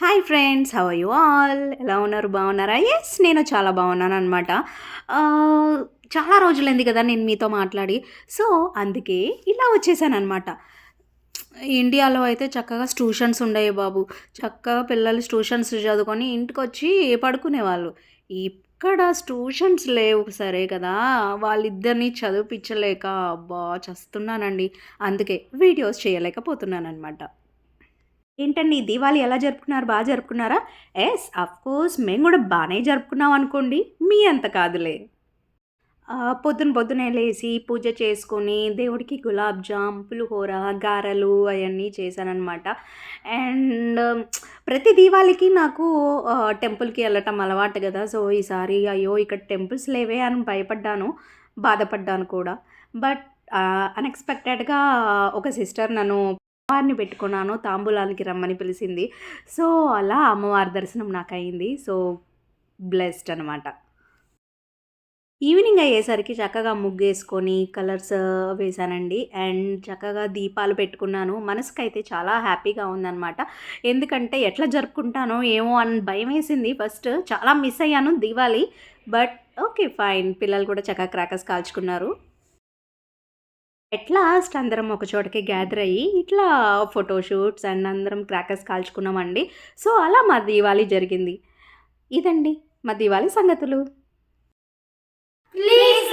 Hi friends how you all? ఎలా ఉన్నారు? బాగున్నారా? ఎస్ నేను చాలా బాగున్నాను అనమాట చాలా రోజులైంది కదా నేను మీతో మాట్లాడి. సో అందుకే ఇలా వచ్చేసాను అనమాట ఇండియాలో అయితే చక్కగా ట్యూషన్స్ ఉండేవి బాబు. చక్కగా పిల్లలు ట్యూషన్స్ చదువుకొని ఇంటికి వచ్చి పడుకునేవాళ్ళు. ఇక్కడ ట్యూషన్స్ లేవు సరే కదా. వాళ్ళిద్దరిని చదివిపించలేక అబ్బా చస్తున్నానండి. అందుకే వీడియోస్ చేయలేకపోతున్నాను అనమాట ఏంటండి దీవాళి ఎలా జరుపుకున్నారు? బాగా జరుపుకున్నారా? ఎస్ కోర్స్ మేము కూడా బాగానే జరుపుకున్నాం అనుకోండి. మీ అంత కాదులే. పొద్దున పొద్దునే లేచి పూజ చేసుకొని దేవుడికి గులాబ్ జామ్ పులిహోర గారెలు అవన్నీ చేశానన్నమాట. అండ్ ప్రతి దీవాళికి నాకు టెంపుల్కి వెళ్ళటం అలవాటు కదా. సో ఈసారి అయ్యో ఇక్కడ టెంపుల్స్ లేవే అని భయపడ్డాను బాధపడ్డాను కూడా. బట్ అన్ఎక్స్పెక్టెడ్గా ఒక సిస్టర్ నన్ను అమ్మవారిని పెట్టుకున్నాను తాంబూలాలకి రమ్మని పిలిచింది. సో అలా అమ్మవారి దర్శనం నాకు అయింది సో బ్లెస్డ్ అనమాట ఈవినింగ్ అయ్యేసరికి చక్కగా ముగ్గేసుకొని కలర్స్ వేశానండి. అండ్ చక్కగా దీపాలు పెట్టుకున్నాను. మనసుకైతే చాలా హ్యాపీగా ఉందన్నమాట. ఎందుకంటే ఎట్లా జరుపుకుంటానో ఏమో అని భయం వేసింది ఫస్ట్. చాలా మిస్ అయ్యాను దివాళీ. But okay fine. పిల్లలు కూడా చక్కగా క్రాకర్స్ కాల్చుకున్నారు. ఎట్లా లాస్ట్ అందరం ఒక చోటకి గ్యాదర్ అయ్యి ఇట్లా ఫోటోషూట్స్ అండ్ అందరం క్రాకర్స్ కాల్చుకున్నామండి. సో అలా మా దీవాళి జరిగింది. ఇదండి మా దీవాళి సంగతులు. Please